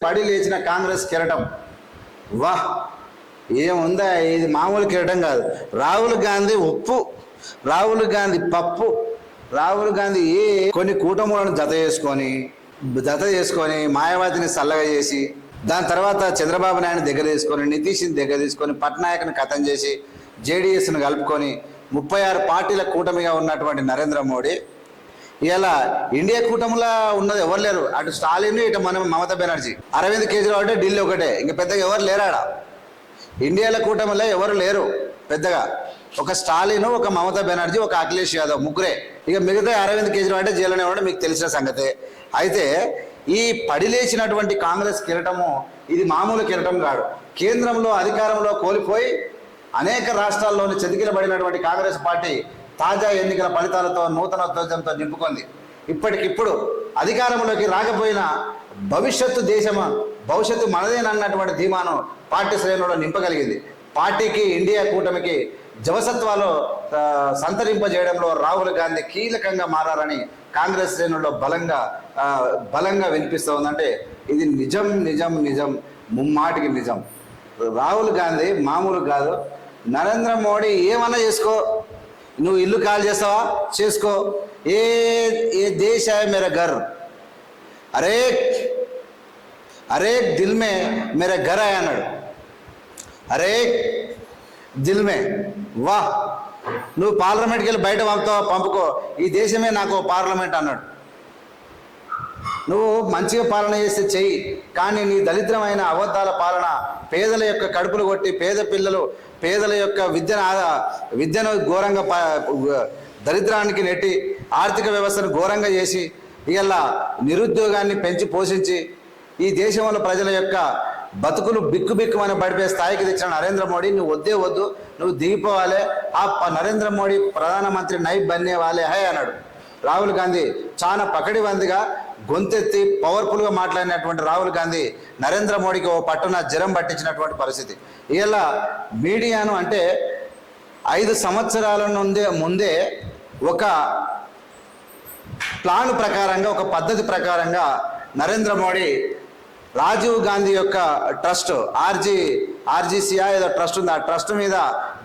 పడి లేచిన కాంగ్రెస్ కిరటం. వాహ్! ఏముందా? ఇది మామూలు కిరటం కాదు. రాహుల్ గాంధీ ఉప్పు రాహుల్ గాంధీ పప్పు రాహుల్ గాంధీ ఏ కొన్ని కూటములను జత చేసుకొని జత చేసుకొని మాయావతిని చల్లగా చేసి దాని తర్వాత చంద్రబాబు నాయుడు దగ్గర తీసుకొని నితీష్ని దగ్గర తీసుకొని పట్నాయక్ని కథం చేసి జేడీఎస్ను కలుపుకొని ముప్పై ఆరు పార్టీల కూటమిగా ఉన్నటువంటి నరేంద్ర మోడీ ఇలా ఇండియా కూటమిలో ఉన్నది ఎవరు లేరు. అటు స్టాలిన్ ఇటు మనం మమతా బెనర్జీ. అరవింద్ కేజ్రీవాల్ అంటే ఢిల్లీ ఒకటే. ఇంకా పెద్దగా ఎవరు లేరాడ? ఇండియాల కూటమిలో ఎవరు లేరు పెద్దగా. ఒక స్టాలిన్ ఒక మమతా బెనర్జీ ఒక అఖిలేష్ యాదవ్ ముగ్గురే. ఇక మిగతా అరవింద్ కేజ్రీవాల్ అంటే జైలునే ఉండడం మీకు తెలిసిన సంగతే. అయితే ఈ పడిలేచినటువంటి కాంగ్రెస్ కిరటము ఇది మామూలు కిరటం కాదు. కేంద్రంలో అధికారంలో కోల్పోయి అనేక రాష్ట్రాల్లోని చెతికిలబడినటువంటి కాంగ్రెస్ పార్టీ తాజా ఎన్నికల ఫలితాలతో నూతన ఉత్తేజంతో నింపుకుంది. ఇప్పటికిప్పుడు అధికారంలోకి రాకపోయినా భవిష్యత్తు దేశమా భవిష్యత్తు మనదేనన్నటువంటి ధీమాను పార్టీ శ్రేణుల్లో నింపగలిగింది. పార్టీకి ఇండియా కూటమికి జవసత్వాలు సంతరింపజేయడంలో రాహుల్ గాంధీ కీలకంగా మారారని కాంగ్రెస్ శ్రేణుల్లో బలంగా బలంగా వినిపిస్తూ ఉందంటే ఇది నిజం నిజం నిజం ముమ్మాటికి నిజం. రాహుల్ గాంధీ మామూలు కాదు. నరేంద్ర మోడీ ఏమన్నా చేసుకో. నువ్వు ఇల్లు కాల్ చేస్తావా? చేసుకో. ఏ ఏ దేశ మేర ఘర్? అరే అరే దిల్మే మేర ఘర్ అన్నాడు. అరే దిల్ మే వాహ్. నువ్వు పార్లమెంట్కి వెళ్ళి బయట పంపుతావా? పంపుకో. ఈ దేశమే నాకు పార్లమెంట్ అన్నాడు. నువ్వు మంచిగా పాలన చేస్తే చెయ్యి. కానీ నీ దరిద్రమైన అబద్ధాల పాలన పేదల యొక్క కడుపులు కొట్టి పేద పిల్లలు పేదల యొక్క విద్యను విద్యను ఘోరంగా దరిద్రానికి నెట్టి ఆర్థిక వ్యవస్థను ఘోరంగా చేసి ఇలా నిరుద్యోగాన్ని పెంచి పోషించి ఈ దేశంలో ప్రజల యొక్క బతుకులు బిక్కు బిక్కుమని పడిపోయే స్థాయికి తెచ్చిన నరేంద్ర మోడీ నువ్వు వద్దే వద్దు నువ్వు దిగిపోవాలి ఆ ప- నరేంద్ర మోడీ ప్రధానమంత్రి నై బన్నే వాలే హై అన్నాడు. రాహుల్ గాంధీ చాలా పకడిబందిగా గొంతెత్తి పవర్ఫుల్గా మాట్లాడినటువంటి రాహుల్ గాంధీ నరేంద్ర మోడీకి ఓ పట్టున జ్వరం పట్టించినటువంటి పరిస్థితి. ఇలా మీడియాను అంటే ఐదు సంవత్సరాల నుండే ముందే ఒక ప్లాన్ ప్రకారంగా ఒక పద్ధతి ప్రకారంగా నరేంద్ర మోడీ రాజీవ్ గాంధీ యొక్క ట్రస్ట్ ఆర్జీ ఆర్జీసీఆ ఏదో ట్రస్ట్ ఉంది. ఆ ట్రస్ట్ మీద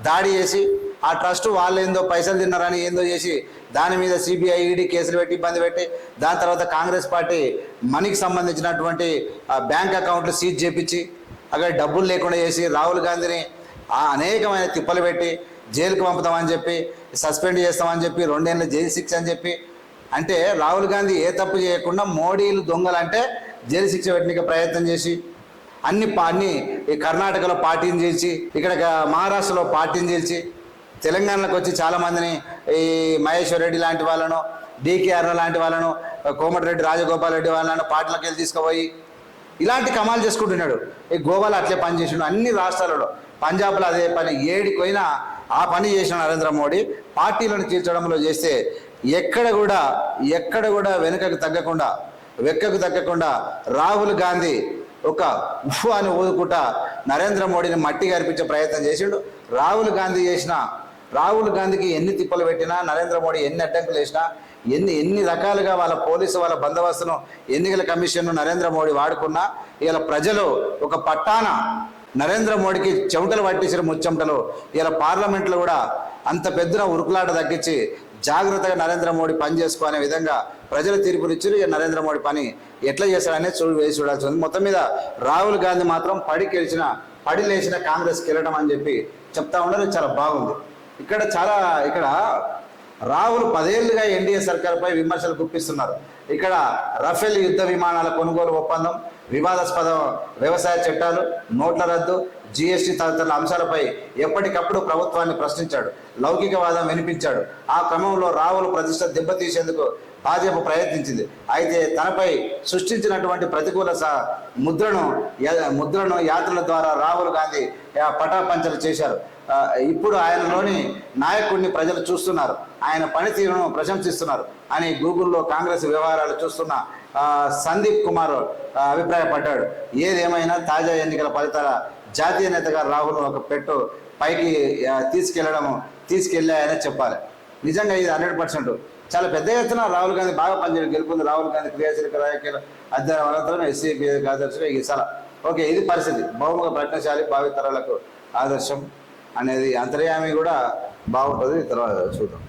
దాడి చేసి ఆ ట్రస్ట్ వాళ్ళు ఏందో పైసలు తిన్నారని ఏందో చేసి దాని మీద సిబిఐ ఈడీ కేసులు పెట్టి ఇబ్బంది పెట్టి దాని తర్వాత కాంగ్రెస్ పార్టీ మనీకి సంబంధించినటువంటి బ్యాంక్ అకౌంట్లు సీజ్ చేపించి అక్కడ డబ్బులు లేకుండా చేసి రాహుల్ గాంధీని అనేకమైన తిప్పలు పెట్టి జైలుకు పంపుతామని చెప్పి సస్పెండ్ చేస్తామని చెప్పి రెండేళ్ళ జైలు శిక్ష అని చెప్పి అంటే రాహుల్ గాంధీ ఏ తప్పు చేయకుండా మోడీలు దొంగలంటే జైలు శిక్ష పెట్టడానికి ప్రయత్నం చేసి అన్ని అన్ని ఈ కర్ణాటకలో పార్టీని చేసి ఇక్కడ మహారాష్ట్రలో పార్టీని చేసి తెలంగాణలోకి వచ్చి చాలా మందిని ఈ మహేశ్వర్ రెడ్డి లాంటి వాళ్ళను డికేఆర్ లాంటి వాళ్ళను కోమటిరెడ్డి రాజగోపాల్ రెడ్డి వాళ్ళను పాటలకు వెళ్ళి తీసుకుపోయి ఇలాంటి కమాలు చేసుకుంటున్నాడు. ఈ గోవాలో అట్లే పని చేసిండు. అన్ని రాష్ట్రాలలో పంజాబ్లో అదే పని ఏడికి ఆ పని చేసిన నరేంద్ర మోడీ పార్టీలను చీల్చడంలో చేస్తే ఎక్కడ కూడా ఎక్కడ కూడా వెనుకకు తగ్గకుండా వెక్కకు తగ్గకుండా రాహుల్ గాంధీ ఒక ఉఫ్ అని ఊదుకుంటా నరేంద్ర మోడీని మట్టి గరిపించే ప్రయత్నం చేసిండు. రాహుల్ గాంధీ చేసిన రాహుల్ గాంధీకి ఎన్ని తిప్పలు పెట్టినా నరేంద్ర మోడీ ఎన్ని అడ్డంకులు వేసినా ఎన్ని ఎన్ని రకాలుగా వాళ్ళ పోలీసు వాళ్ళ బందోబస్తును ఎన్నికల కమిషన్ను నరేంద్ర మోడీ వాడుకున్నా ఇలా ప్రజలు ఒక పట్టాన నరేంద్ర మోడీకి చెమటలు పట్టించిన ముచ్చెమటలు ఇలా పార్లమెంట్లో కూడా అంత పెద్దన ఉరుకులాట తగ్గించి జాగ్రత్తగా నరేంద్ర మోడీ పని చేసుకోనే విధంగా ప్రజలు తీర్పునిచ్చారు. ఇక నరేంద్ర మోడీ పని ఎట్లా చేశారనే చూడు వేసి చూడాల్సి ఉంది. మొత్తం మీద రాహుల్ గాంధీ మాత్రం పడి గెలిచిన పడి లేచిన కాంగ్రెస్ కిరటం అని చెప్పి చెప్తా ఉండడం చాలా బాగుంది. ఇక్కడ చాలా ఇక్కడ రాహుల్ పదేళ్ళుగా ఎన్డీఏ సర్కార్పై విమర్శలు గుప్పిస్తున్నారు. ఇక్కడ రఫేల్ యుద్ధ విమానాల కొనుగోలు ఒప్పందం వివాదాస్పద వ్యవసాయ చట్టాలు నోట్ల రద్దు జీఎస్టీ తదితర అంశాలపై ఎప్పటికప్పుడు ప్రభుత్వాన్ని ప్రశ్నించాడు. లౌకికవాదం వినిపించాడు. ఆ క్రమంలో రాహుల్ ప్రతిష్ట దెబ్బతీసేందుకు భాజపా ప్రయత్నించింది. అయితే తనపై సృష్టించినటువంటి ప్రతికూల ముద్రను ముద్రను యాత్రల ద్వారా రాహుల్ గాంధీ పటాపంచలు చేశారు. ఇప్పుడు ఆయనలోని నాయకుడిని ప్రజలు చూస్తున్నారు. ఆయన పనితీరును ప్రశంసిస్తున్నారు అని గూగుల్లో కాంగ్రెస్ వ్యవహారాలు చూస్తున్న సందీప్ కుమార్ అభిప్రాయపడ్డాడు. ఏదేమైనా తాజా ఎన్నికల ఫలితాల జాతీయ నేతగా రాహుల్ ఒక పెట్టు పైకి ఆ, తీసుకెళ్ళడం చెప్పాలి. నిజంగా ఇది హండ్రెడ్ పర్సెంట్ చాలా పెద్ద ఎత్తున రాహుల్ గాంధీ బాగా పనిచేయడం గెలుపొంది రాహుల్ గాంధీ క్రియాశీలక రాజకీయాలు అధ్యయనం అనంతరం ఎస్సీ కార్యదర్శిగా ఈ ఓకే ఇది పరిస్థితి. బహుముఖ ప్రజ్ఞశాలి భావితరాలకు ఆదర్శం అనేది అంతర్యామి కూడా బాగుంటుంది. తర్వాత చూద్దాం.